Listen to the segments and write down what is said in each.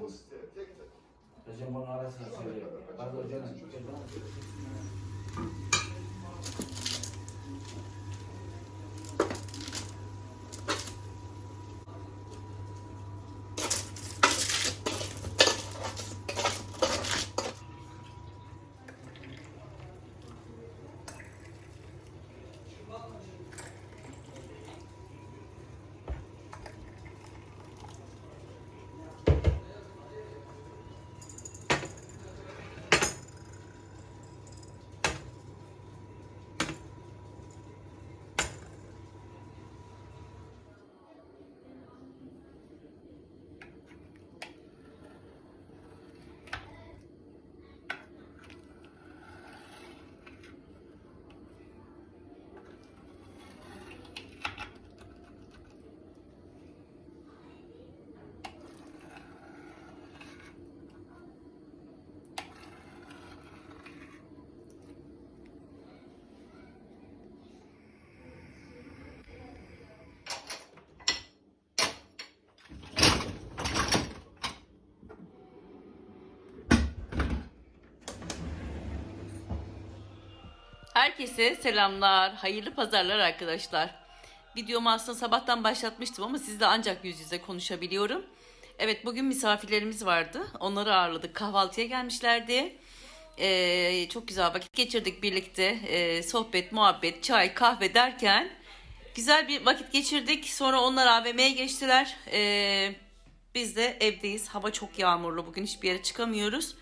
Yapacağım. Kızım bunu arasına söylüyor. Pardon canım. Herkese selamlar, hayırlı pazarlar arkadaşlar. Videomu aslında sabahtan başlatmıştım ama sizle ancak yüz yüze konuşabiliyorum. Evet bugün misafirlerimiz vardı. Onları ağırladık. Kahvaltıya gelmişlerdi. Ee, çok güzel vakit geçirdik birlikte. Ee, sohbet, muhabbet, çay, kahve derken güzel bir vakit geçirdik. Sonra onlar AVM'ye geçtiler. Ee, biz de evdeyiz. Hava çok yağmurlu. Bugün hiçbir yere çıkamıyoruz.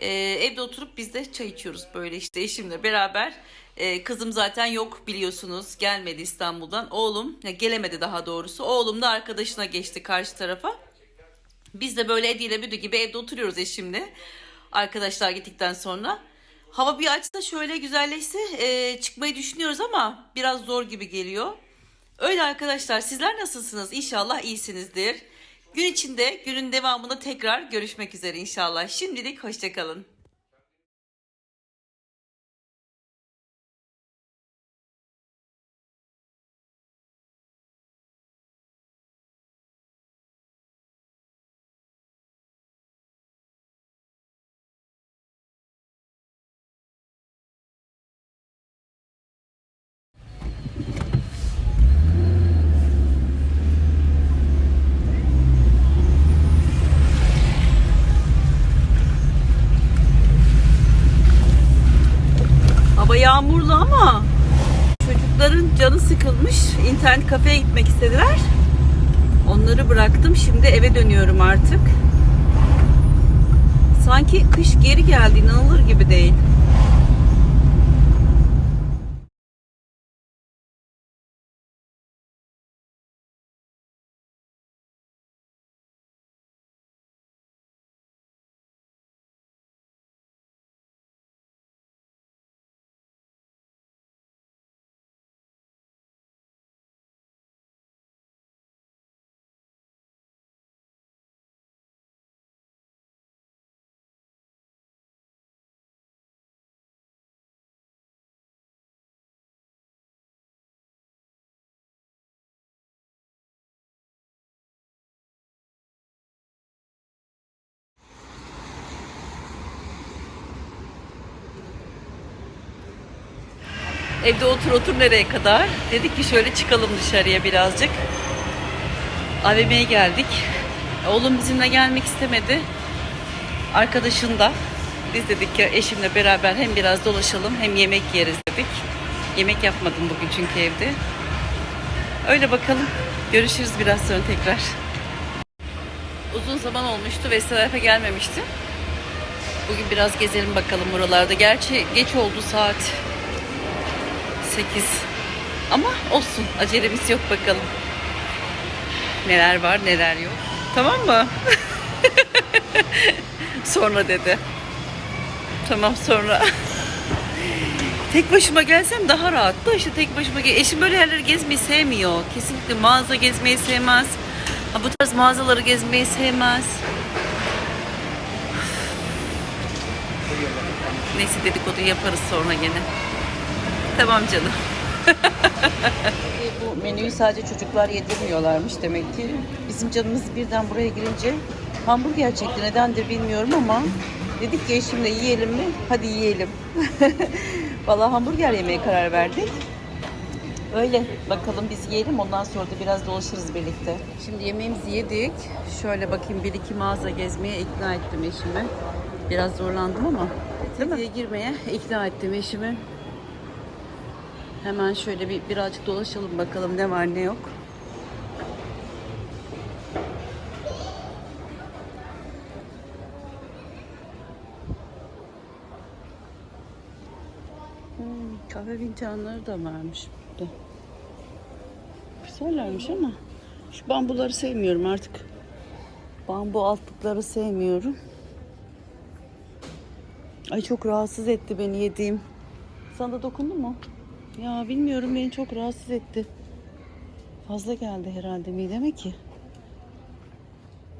Ee, evde oturup biz de çay içiyoruz böyle işte eşimle beraber. Ee, kızım zaten yok biliyorsunuz gelmedi İstanbul'dan. Oğlum ya gelemedi daha doğrusu. Oğlum da arkadaşına geçti karşı tarafa. Biz de böyle Edi ile Büdü gibi evde oturuyoruz eşimle. Arkadaşlar gittikten sonra. Hava bir açsa şöyle güzelleşse e, çıkmayı düşünüyoruz ama biraz zor gibi geliyor. Öyle arkadaşlar sizler nasılsınız? İnşallah iyisinizdir. Gün içinde günün devamında tekrar görüşmek üzere inşallah. Şimdilik hoşçakalın. Sıkılmış. İnternet kafeye gitmek istediler. Onları bıraktım. Şimdi eve dönüyorum artık. Sanki kış geri geldi. inanılır gibi değil. Evde otur otur nereye kadar? Dedik ki şöyle çıkalım dışarıya birazcık. AVM'ye geldik. Oğlum bizimle gelmek istemedi. Arkadaşın da. Biz dedik ki eşimle beraber hem biraz dolaşalım hem yemek yeriz dedik. Yemek yapmadım bugün çünkü evde. Öyle bakalım. Görüşürüz biraz sonra tekrar. Uzun zaman olmuştu ve tarafa gelmemişti. Bugün biraz gezelim bakalım buralarda. Gerçi geç oldu saat 8. Ama olsun acelemiz yok bakalım. Neler var neler yok. Tamam mı? sonra dedi. Tamam sonra. tek başıma gelsem daha rahat da işte tek başıma gel. Eşim böyle yerleri gezmeyi sevmiyor. Kesinlikle mağaza gezmeyi sevmez. Ha, bu tarz mağazaları gezmeyi sevmez. Neyse dedikodu yaparız sonra gene. Tamam canım. bu menüyü sadece çocuklar yedirmiyorlarmış demek ki. Bizim canımız birden buraya girince hamburger çekti. Nedendir bilmiyorum ama dedik ki eşimle yiyelim mi? Hadi yiyelim. Vallahi hamburger yemeye karar verdik. Öyle bakalım biz yiyelim ondan sonra da biraz dolaşırız birlikte. Şimdi yemeğimizi yedik. Şöyle bakayım bir iki mağaza gezmeye ikna ettim eşimi. Biraz zorlandım ama değil mi? girmeye ikna ettim eşimi. Hemen şöyle bir birazcık dolaşalım bakalım ne var ne yok. Hmm, kahve fincanları da varmış burada. Güzellermiş ama şu bambuları sevmiyorum artık. Bambu altlıkları sevmiyorum. Ay çok rahatsız etti beni yediğim. Sana da dokundu mu? Ya bilmiyorum beni çok rahatsız etti. Fazla geldi herhalde mideme ki.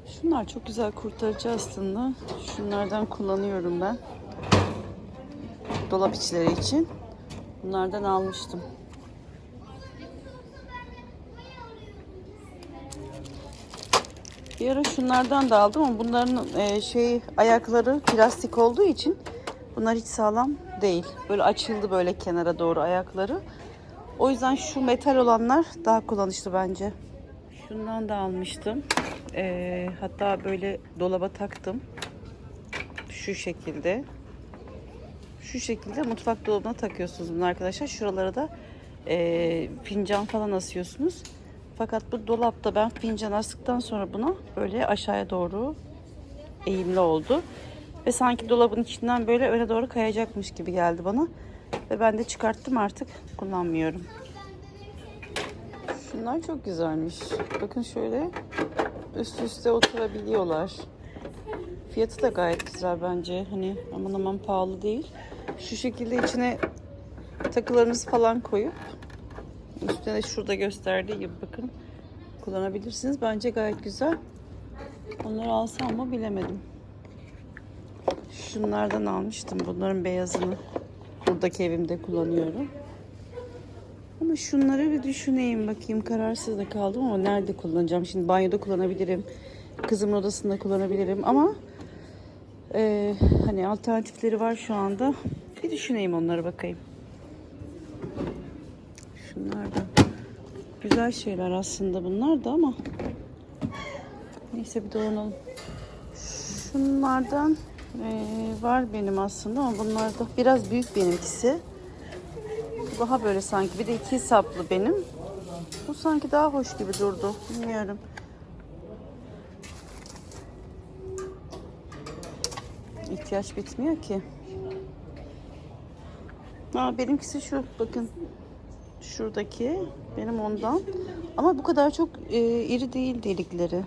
Şunlar çok güzel kurtarıcı aslında. Şunlardan kullanıyorum ben. Dolap içleri için. Bunlardan almıştım. Bir ara şunlardan da aldım ama bunların e, şey ayakları plastik olduğu için bunlar hiç sağlam değil. Böyle açıldı böyle kenara doğru ayakları. O yüzden şu metal olanlar daha kullanışlı bence. Şundan da almıştım. E, hatta böyle dolaba taktım. Şu şekilde. Şu şekilde mutfak dolabına takıyorsunuz bunu arkadaşlar. Şuralara da e, fincan falan asıyorsunuz. Fakat bu dolapta ben fincan astıktan sonra buna böyle aşağıya doğru eğimli oldu. Ve sanki dolabın içinden böyle öne doğru kayacakmış gibi geldi bana. Ve ben de çıkarttım artık kullanmıyorum. Şunlar çok güzelmiş. Bakın şöyle üst üste oturabiliyorlar. Fiyatı da gayet güzel bence. Hani aman aman pahalı değil. Şu şekilde içine takılarınızı falan koyup üstüne de şurada gösterdiği gibi bakın kullanabilirsiniz. Bence gayet güzel. Onları alsam mı bilemedim. Şunlardan almıştım. Bunların beyazını buradaki evimde kullanıyorum. Ama şunları bir düşüneyim bakayım. Kararsız da kaldım ama nerede kullanacağım? Şimdi banyoda kullanabilirim. Kızımın odasında kullanabilirim ama e, hani alternatifleri var şu anda. Bir düşüneyim onları bakayım. Şunlar da güzel şeyler aslında bunlar da ama neyse bir dolanalım. Şunlardan e, var benim aslında ama bunlar da biraz büyük benimkisi. Daha böyle sanki bir de iki saplı benim. Bu sanki daha hoş gibi durdu. Bilmiyorum. İhtiyaç bitmiyor ki. Aa, benimkisi şu bakın şuradaki benim ondan ama bu kadar çok e, iri değil delikleri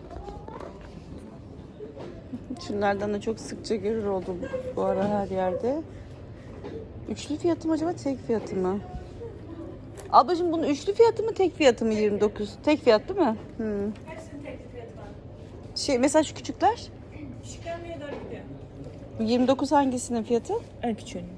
şunlardan da çok sıkça görür oldum bu ara her yerde. Üçlü fiyatı mı acaba tek fiyatı mı? Ablacığım bunun üçlü fiyatı mı tek fiyatı mı 29 tek fiyat değil mi? Hmm. şey mesela şu küçükler? Gidiyor. 29 hangisinin fiyatı? En küçüğünün.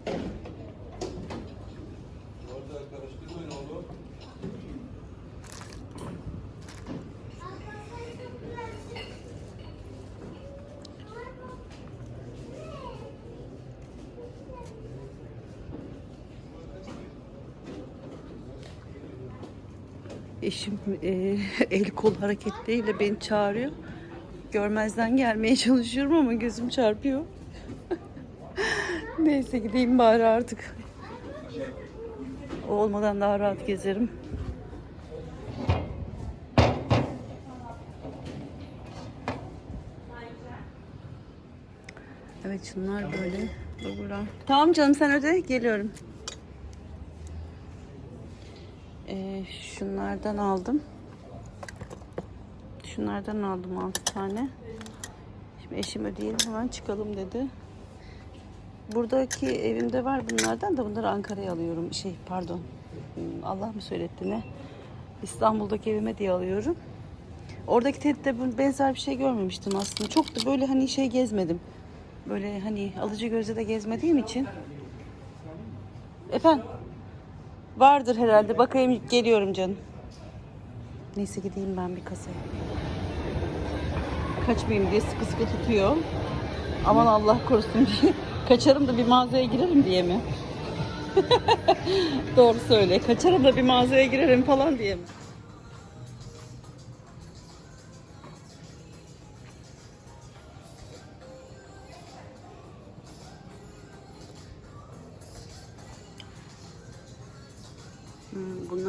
Eşim e, el kol hareketleriyle beni çağırıyor. Görmezden gelmeye çalışıyorum ama gözüm çarpıyor. Neyse gideyim bari artık. O olmadan daha rahat gezerim. Evet şunlar böyle. Tamam canım sen öde geliyorum. Ee, şunlardan aldım. Şunlardan aldım 6 tane. Şimdi eşim ödeyelim hemen çıkalım dedi. Buradaki evimde var bunlardan da bunları Ankara'ya alıyorum. Şey pardon. Allah mı söyletti ne? İstanbul'daki evime diye alıyorum. Oradaki TED'de benzer bir şey görmemiştim aslında. Çok da böyle hani şey gezmedim. Böyle hani alıcı gözle de gezmediğim için. Efendim? Vardır herhalde. Bakayım geliyorum canım. Neyse gideyim ben bir kasaya. Kaçmayayım diye sıkı sıkı tutuyor. Aman Allah korusun diye. Kaçarım da bir mağazaya girerim diye mi? Doğru söyle. Kaçarım da bir mağazaya girerim falan diye mi?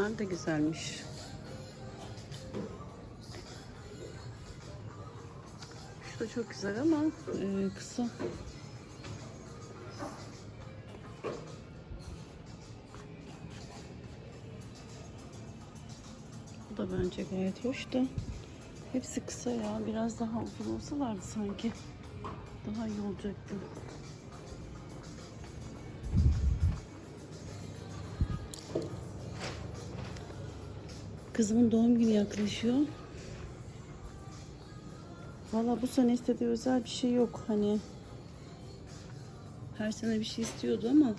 Bunlar da güzelmiş. Şu da çok güzel ama e, kısa. Bu da bence gayet hoş da. Hepsi kısa ya. Biraz daha uzun olsalardı sanki. Daha iyi olacaktı. Kızımın doğum günü yaklaşıyor. Valla bu sene istediği özel bir şey yok. Hani her sene bir şey istiyordu ama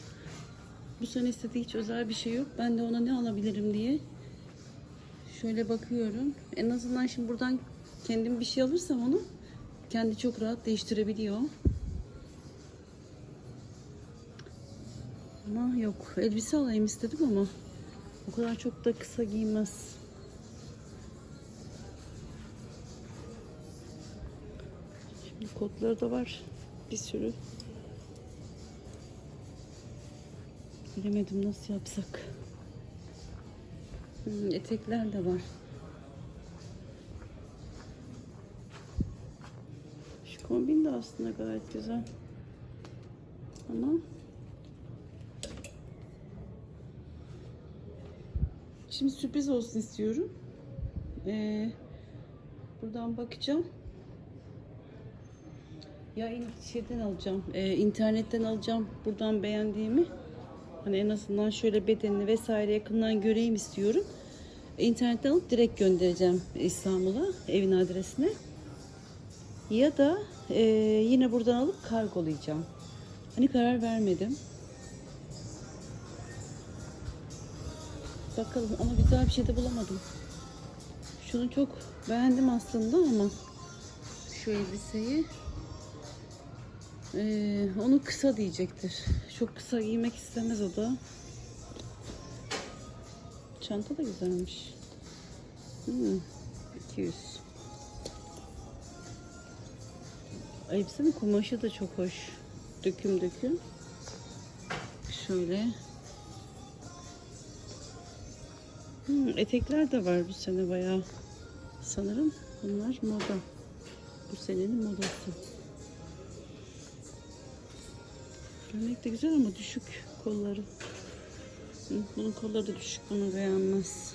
bu sene istediği hiç özel bir şey yok. Ben de ona ne alabilirim diye şöyle bakıyorum. En azından şimdi buradan kendim bir şey alırsam onu kendi çok rahat değiştirebiliyor. Ama yok. Elbise alayım istedim ama o kadar çok da kısa giymez. Şimdi kotları da var. Bir sürü. Bilemedim nasıl yapsak. Hmm, etekler de var. Şu kombin de aslında gayet güzel. Ama Şimdi sürpriz olsun istiyorum. Ee, buradan bakacağım. Ya in- şeyden alacağım, e, internetten alacağım buradan beğendiğimi. Hani en azından şöyle bedenini vesaire yakından göreyim istiyorum. E, internetten alıp direkt göndereceğim İstanbul'a, evin adresine. Ya da e, yine buradan alıp kargolayacağım. Hani karar vermedim. Bakalım ama güzel bir şey de bulamadım. Şunu çok beğendim aslında ama şu elbiseyi ee, onu kısa diyecektir. Çok kısa giymek istemez o da. Çanta da güzelmiş. Hmm, 200. Elbisenin kumaşı da çok hoş. Döküm döküm. Şöyle. Hmm, etekler de var bu sene bayağı. Sanırım bunlar moda. Bu senenin modası. Gömlek de güzel ama düşük kolları. Bunun kolları da düşük. Bunu beğenmez.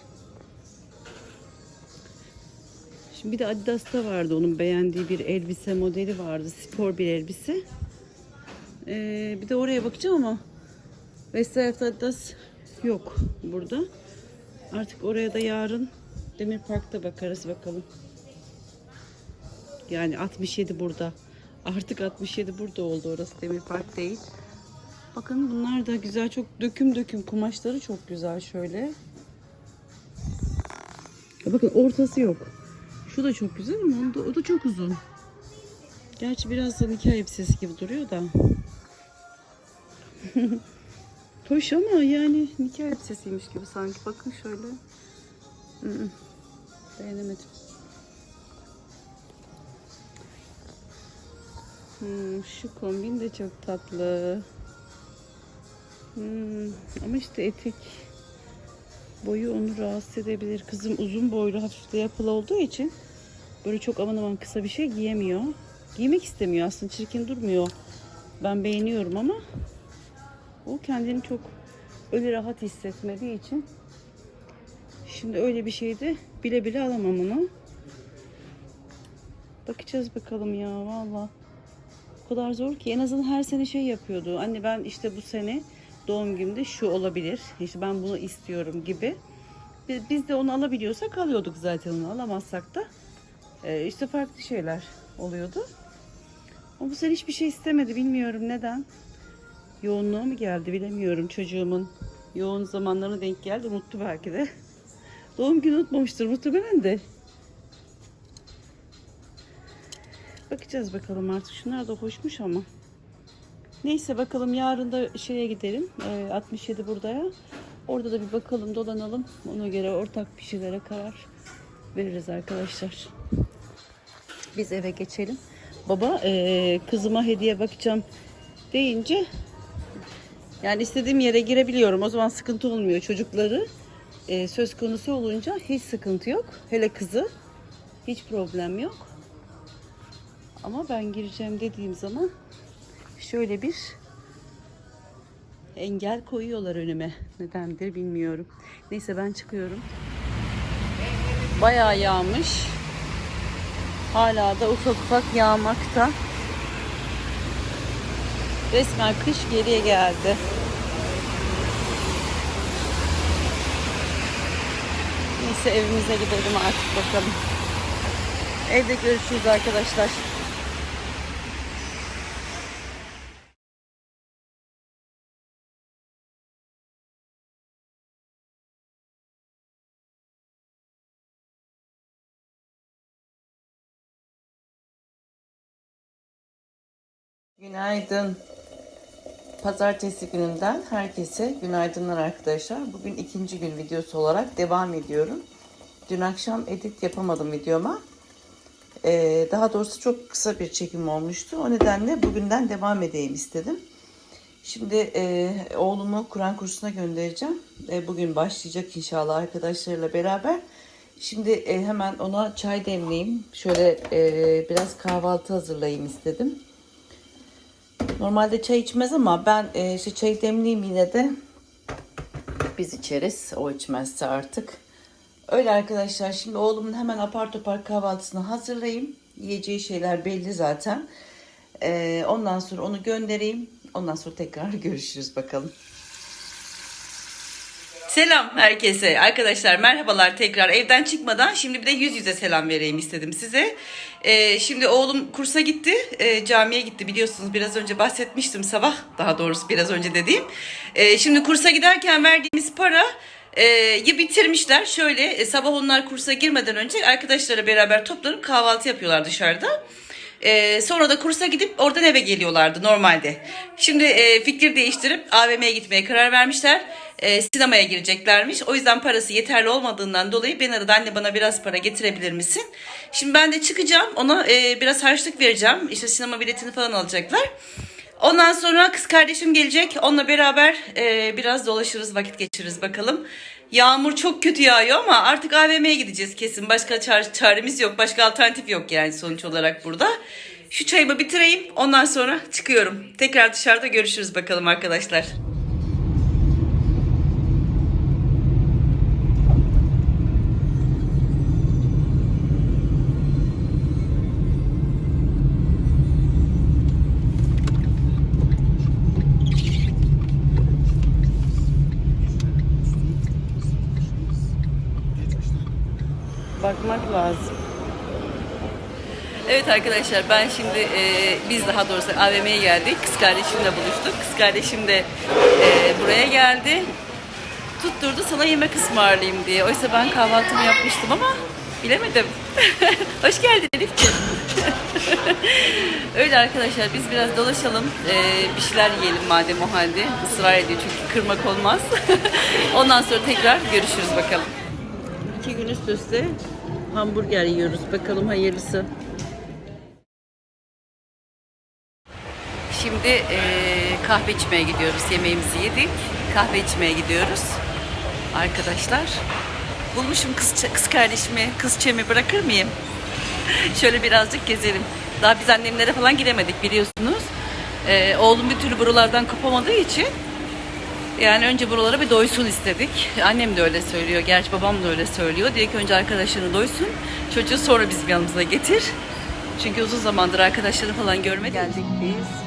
Şimdi bir de Adidas'ta vardı onun beğendiği bir elbise modeli vardı. Spor bir elbise. Ee, bir de oraya bakacağım ama Vesayaf'ta Adidas yok burada. Artık oraya da yarın Demir Park'ta bakarız bakalım. Yani 67 burada. Artık 67 burada oldu orası Demir Park değil. Bakın bunlar da güzel çok döküm döküm kumaşları çok güzel şöyle. Bakın ortası yok. Şu da çok güzel ama o da, o da çok uzun. Gerçi biraz da nikah elbisesi gibi duruyor da. Hoş ama yani nikah elbisesiymiş gibi sanki. Bakın şöyle. Beğenemedim. Hmm, şu kombin de çok tatlı. Hmm, ama işte etek boyu onu rahatsız edebilir. Kızım uzun boylu hafif de yapılı olduğu için böyle çok aman aman kısa bir şey giyemiyor. Giymek istemiyor aslında çirkin durmuyor. Ben beğeniyorum ama o kendini çok öyle rahat hissetmediği için şimdi öyle bir şeyde bile bile alamam onu. Bakacağız bakalım ya valla. O kadar zor ki en azından her sene şey yapıyordu. Anne ben işte bu sene doğum günümde şu olabilir. İşte ben bunu istiyorum gibi. Biz, biz de onu alabiliyorsak alıyorduk zaten onu. Alamazsak da e, işte farklı şeyler oluyordu. Ama bu sene hiçbir şey istemedi. Bilmiyorum neden. Yoğunluğa mı geldi bilemiyorum çocuğumun. Yoğun zamanlarına denk geldi. Unuttu belki de. Doğum günü unutmamıştır muhtemelen de. Bakacağız bakalım artık. Şunlar da hoşmuş ama. Neyse bakalım yarın da şeye gidelim. Ee, 67 buradaya. Orada da bir bakalım dolanalım. Ona göre ortak bir şeylere karar veririz arkadaşlar. Biz eve geçelim. Baba ee, kızıma hediye bakacağım deyince yani istediğim yere girebiliyorum. O zaman sıkıntı olmuyor. Çocukları e, söz konusu olunca hiç sıkıntı yok. Hele kızı hiç problem yok. Ama ben gireceğim dediğim zaman şöyle bir engel koyuyorlar önüme. Nedendir bilmiyorum. Neyse ben çıkıyorum. Bayağı yağmış. Hala da ufak ufak yağmakta. Resmen kış geriye geldi. Neyse evimize gidelim artık bakalım. Evde görüşürüz arkadaşlar. Günaydın. Pazartesi gününden herkese günaydınlar arkadaşlar. Bugün ikinci gün videosu olarak devam ediyorum. Dün akşam edit yapamadım videoma. Ee, daha doğrusu çok kısa bir çekim olmuştu. O nedenle bugünden devam edeyim istedim. Şimdi e, oğlumu Kur'an kursuna göndereceğim. E, bugün başlayacak inşallah arkadaşlarıyla beraber. Şimdi e, hemen ona çay demleyeyim. Şöyle e, biraz kahvaltı hazırlayayım istedim. Normalde çay içmez ama ben e, işte çay demleyeyim yine de biz içeriz. O içmezse artık. Öyle arkadaşlar şimdi oğlumun hemen apar topar kahvaltısını hazırlayayım. Yiyeceği şeyler belli zaten. E, ondan sonra onu göndereyim. Ondan sonra tekrar görüşürüz bakalım. Selam herkese. Arkadaşlar merhabalar tekrar. Evden çıkmadan şimdi bir de yüz yüze selam vereyim istedim size. Ee, şimdi oğlum kursa gitti. Ee, camiye gitti biliyorsunuz. Biraz önce bahsetmiştim sabah. Daha doğrusu biraz önce dediğim. Ee, şimdi kursa giderken verdiğimiz para e, bitirmişler. Şöyle e, sabah onlar kursa girmeden önce arkadaşlara beraber toplanıp kahvaltı yapıyorlar dışarıda. Ee, sonra da kursa gidip oradan eve geliyorlardı normalde. Şimdi e, fikir değiştirip AVM'ye gitmeye karar vermişler. E, sinemaya gireceklermiş. O yüzden parası yeterli olmadığından dolayı beni aradı anne bana biraz para getirebilir misin? Şimdi ben de çıkacağım ona e, biraz harçlık vereceğim. İşte sinema biletini falan alacaklar. Ondan sonra kız kardeşim gelecek. Onunla beraber e, biraz dolaşırız, vakit geçiririz bakalım. Yağmur çok kötü yağıyor ama artık AVM'ye gideceğiz kesin. Başka çare- çaremiz yok, başka alternatif yok yani sonuç olarak burada. Şu çayımı bitireyim, ondan sonra çıkıyorum. Tekrar dışarıda görüşürüz bakalım arkadaşlar. Arkadaşlar ben şimdi e, biz daha doğrusu AVM'ye geldik. Kız kardeşimle buluştuk. Kız kardeşim de e, buraya geldi. Tutturdu sana yemek ısmarlayayım diye. Oysa ben kahvaltımı yapmıştım ama bilemedim. Hoş geldin Elif'ciğim. Öyle arkadaşlar biz biraz dolaşalım. E, bir şeyler yiyelim madem o halde. Israr ediyor çünkü kırmak olmaz. Ondan sonra tekrar görüşürüz bakalım. İki gün üst üste hamburger yiyoruz. Bakalım hayırlısı. Şimdi eee, kahve içmeye gidiyoruz. Yemeğimizi yedik. Kahve içmeye gidiyoruz. Arkadaşlar. Bulmuşum kız, kız kardeşimi, kız çemi bırakır mıyım? Şöyle birazcık gezelim. Daha biz annemlere falan gidemedik biliyorsunuz. Eee, oğlum bir türlü buralardan kopamadığı için yani önce buralara bir doysun istedik. Annem de öyle söylüyor. Gerçi babam da öyle söylüyor. Diyor ki önce arkadaşlarını doysun. Çocuğu sonra bizim yanımıza getir. Çünkü uzun zamandır arkadaşları falan görmedik. Geldik biz.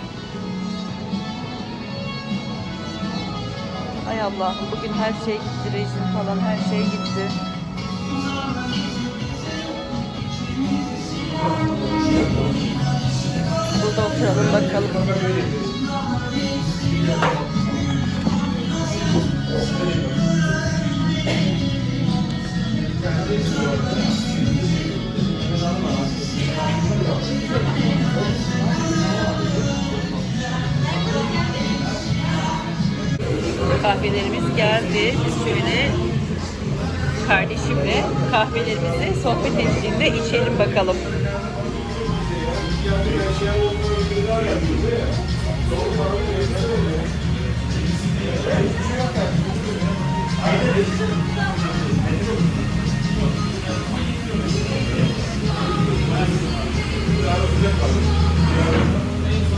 Ay Allah'ım bugün her şey gitti. Rejim falan her şey gitti. Burada oturalım bakalım. Geldi. Biz şöyle kardeşimle kahvelerimizi sohbet eşliğinde içelim bakalım.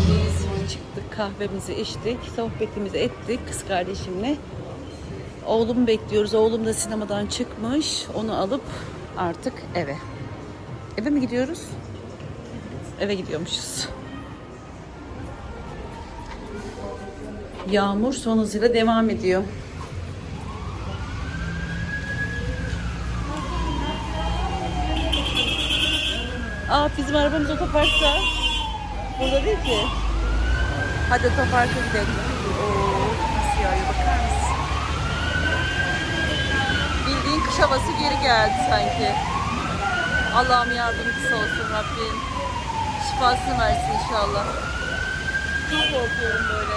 Biz çıktık kahvemizi içtik, sohbetimizi ettik kız kardeşimle. Oğlumu bekliyoruz. Oğlum da sinemadan çıkmış. Onu alıp artık eve. Eve mi gidiyoruz? Eve gidiyormuşuz. Yağmur son hızıyla devam ediyor. Aa bizim arabamız otoparkta. Burada değil ki. Hadi otoparka gidelim. Kış havası geri geldi sanki. Allah'ım yardımcısı olsun Rabbim. Şifasını versin inşallah. Çok korkuyorum böyle.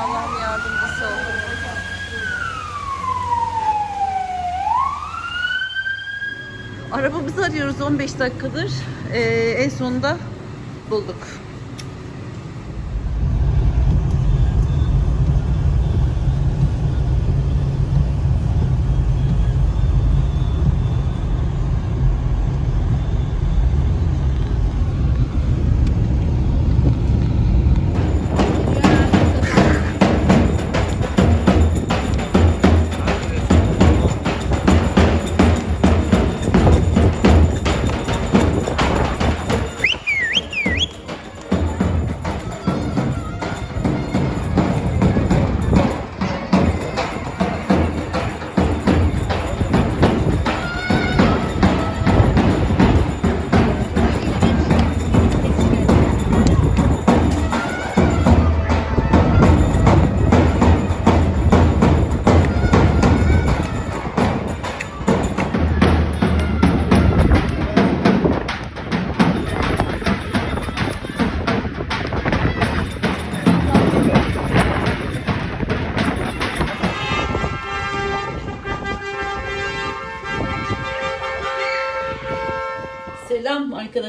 Allah'ım yardımcısı olsun. Arabamızı arıyoruz 15 dakikadır. Ee, en sonunda bulduk.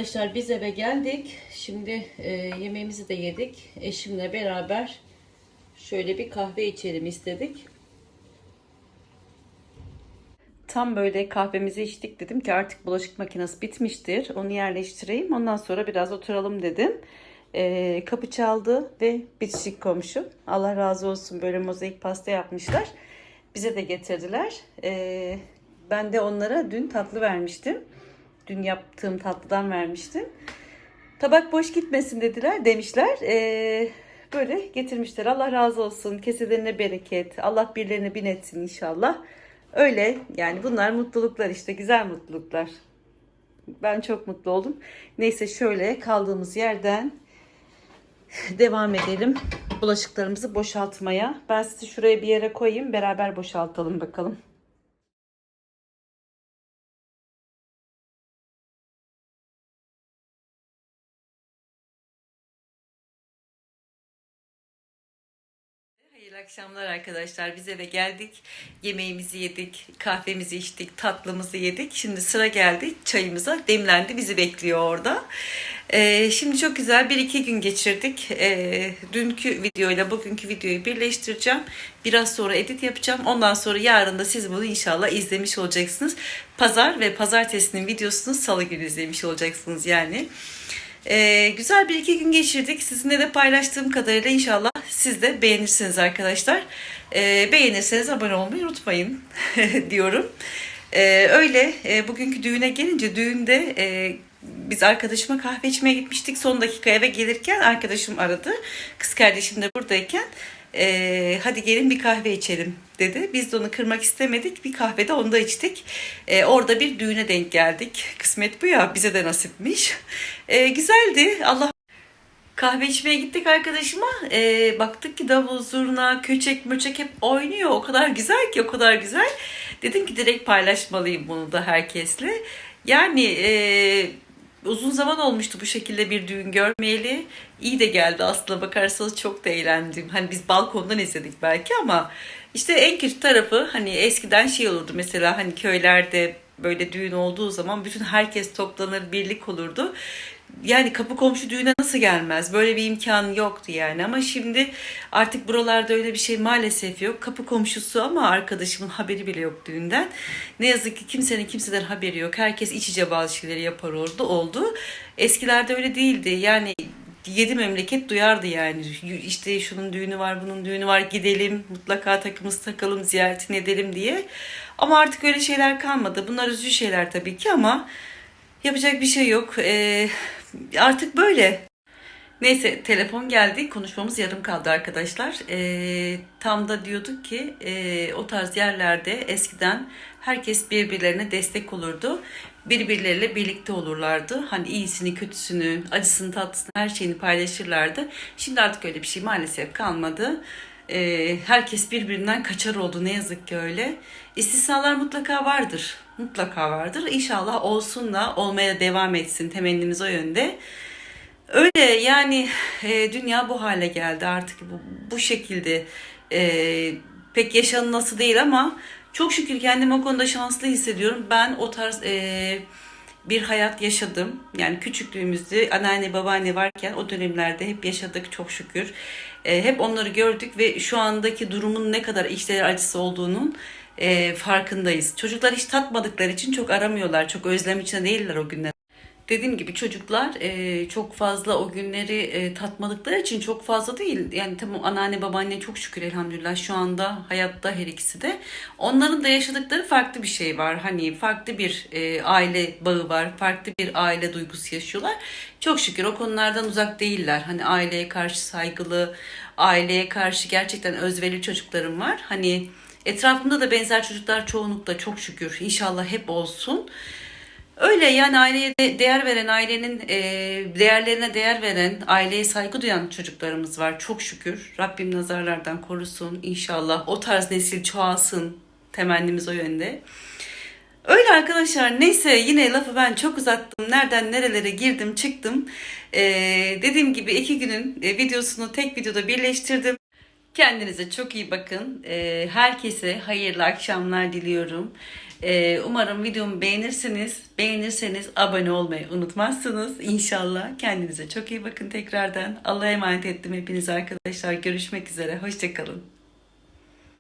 Arkadaşlar biz eve geldik. Şimdi e, yemeğimizi de yedik. Eşimle beraber şöyle bir kahve içelim istedik. Tam böyle kahvemizi içtik dedim ki artık bulaşık makinesi bitmiştir. Onu yerleştireyim. Ondan sonra biraz oturalım dedim. E, kapı çaldı ve bitişik komşu. Allah razı olsun böyle mozaik pasta yapmışlar. Bize de getirdiler. E, ben de onlara dün tatlı vermiştim. Dün yaptığım tatlıdan vermiştim. Tabak boş gitmesin dediler demişler. Ee, böyle getirmişler. Allah razı olsun. Keselerine bereket. Allah birilerine bin etsin inşallah. Öyle yani bunlar mutluluklar işte güzel mutluluklar. Ben çok mutlu oldum. Neyse şöyle kaldığımız yerden devam edelim. Bulaşıklarımızı boşaltmaya. Ben sizi şuraya bir yere koyayım. Beraber boşaltalım bakalım. Akşamlar arkadaşlar. Biz eve geldik. Yemeğimizi yedik, kahvemizi içtik, tatlımızı yedik. Şimdi sıra geldi çayımıza. Demlendi. Bizi bekliyor orada. Ee, şimdi çok güzel bir iki gün geçirdik. Ee, dünkü videoyla bugünkü videoyu birleştireceğim. Biraz sonra edit yapacağım. Ondan sonra yarın da siz bunu inşallah izlemiş olacaksınız. Pazar ve pazartesinin videosunu salı günü izlemiş olacaksınız yani. Ee, güzel bir iki gün geçirdik. Sizinle de paylaştığım kadarıyla inşallah siz de beğenirsiniz arkadaşlar. Ee, beğenirseniz abone olmayı unutmayın diyorum. Ee, öyle e, bugünkü düğüne gelince düğünde e, biz arkadaşıma kahve içmeye gitmiştik. Son dakika eve gelirken arkadaşım aradı. Kız kardeşim de buradayken e, hadi gelin bir kahve içelim dedi. Biz de onu kırmak istemedik. Bir kahvede onda içtik. E, orada bir düğüne denk geldik. Kısmet bu ya bize de nasipmiş. E, güzeldi. Allah Kahve içmeye gittik arkadaşıma. Ee, baktık ki davul, zurna, köçek, möçek hep oynuyor. O kadar güzel ki o kadar güzel. Dedim ki direkt paylaşmalıyım bunu da herkesle. Yani e, uzun zaman olmuştu bu şekilde bir düğün görmeyeli. İyi de geldi aslına bakarsanız çok da eğlendim. Hani biz balkondan izledik belki ama işte en kötü tarafı hani eskiden şey olurdu mesela hani köylerde böyle düğün olduğu zaman bütün herkes toplanır birlik olurdu. Yani kapı komşu düğüne nasıl gelmez? Böyle bir imkan yoktu yani ama şimdi artık buralarda öyle bir şey maalesef yok. Kapı komşusu ama arkadaşımın haberi bile yok düğünden. Ne yazık ki kimsenin kimseden haberi yok. Herkes iç içe bazı şeyleri yapar orada oldu. Eskilerde öyle değildi. Yani yedi memleket duyardı yani. İşte şunun düğünü var, bunun düğünü var. Gidelim, mutlaka takımız takalım, ziyaretini edelim diye. Ama artık öyle şeyler kalmadı. Bunlar üzücü şeyler tabii ki ama yapacak bir şey yok. Ee, artık böyle. Neyse telefon geldi. Konuşmamız yarım kaldı arkadaşlar. Ee, tam da diyorduk ki e, o tarz yerlerde eskiden herkes birbirlerine destek olurdu. Birbirleriyle birlikte olurlardı. Hani iyisini, kötüsünü, acısını, tatlısını her şeyini paylaşırlardı. Şimdi artık öyle bir şey maalesef kalmadı. Ee, herkes birbirinden kaçar oldu ne yazık ki öyle. İstisnalar mutlaka vardır. Mutlaka vardır. İnşallah olsun da olmaya devam etsin. Temennimiz o yönde. Öyle yani e, dünya bu hale geldi artık bu, bu şekilde e, pek yaşanılası değil ama çok şükür kendimi o konuda şanslı hissediyorum. Ben o tarz e, bir hayat yaşadım. Yani küçüklüğümüzde anneanne babaanne varken o dönemlerde hep yaşadık çok şükür. E, hep onları gördük ve şu andaki durumun ne kadar içleri acısı olduğunun e, farkındayız. Çocuklar hiç tatmadıkları için çok aramıyorlar. Çok özlem içinde değiller o günler. Dediğim gibi çocuklar e, çok fazla o günleri e, tatmadıkları için çok fazla değil. Yani tamam anneanne babaanne çok şükür elhamdülillah şu anda hayatta her ikisi de. Onların da yaşadıkları farklı bir şey var. Hani farklı bir e, aile bağı var. Farklı bir aile duygusu yaşıyorlar. Çok şükür o konulardan uzak değiller. Hani aileye karşı saygılı, aileye karşı gerçekten özveri çocuklarım var. Hani etrafımda da benzer çocuklar çoğunlukla çok şükür. İnşallah hep olsun. Öyle yani aileye de değer veren, ailenin e, değerlerine değer veren, aileye saygı duyan çocuklarımız var çok şükür. Rabbim nazarlardan korusun inşallah. O tarz nesil çoğalsın. Temennimiz o yönde. Öyle arkadaşlar neyse yine lafı ben çok uzattım. Nereden nerelere girdim çıktım. E, dediğim gibi iki günün e, videosunu tek videoda birleştirdim. Kendinize çok iyi bakın. E, herkese hayırlı akşamlar diliyorum. Ee, umarım videomu beğenirsiniz. Beğenirseniz abone olmayı unutmazsınız. İnşallah. Kendinize çok iyi bakın tekrardan. Allah'a emanet ettim hepiniz arkadaşlar. Görüşmek üzere. Hoşçakalın.